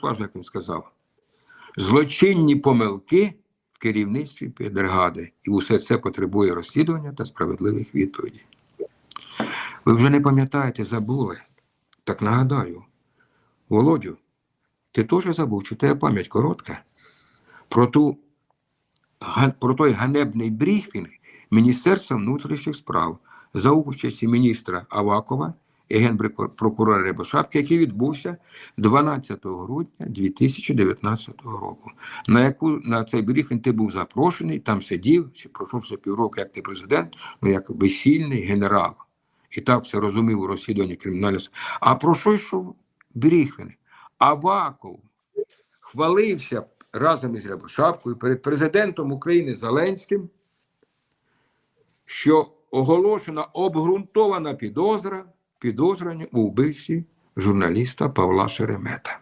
флажу, як він сказав. Злочинні помилки в керівництві бригади. І усе це потребує розслідування та справедливих відповідей. Ви вже не пам'ятаєте, забули. Так нагадаю, Володю, ти теж забув, чи тебе пам'ять коротка? Про, ту, про той ганебний брифінг Міністерства внутрішніх справ за участі міністра Авакова і генпрокурора Рябошапки, який відбувся 12 грудня 2019 року. На яку на цей брифінг ти був запрошений, там сидів, чи пройшов ще півроку, як ти президент, ну як весільний генерал. І так все розумів у розслідуванні кримінального. А про що йшов брифінг? Аваков хвалився разом із Рябошапкою перед президентом України Зеленським, що оголошена обґрунтована підозра підозрювання у вбивстві журналіста Павла Шеремета.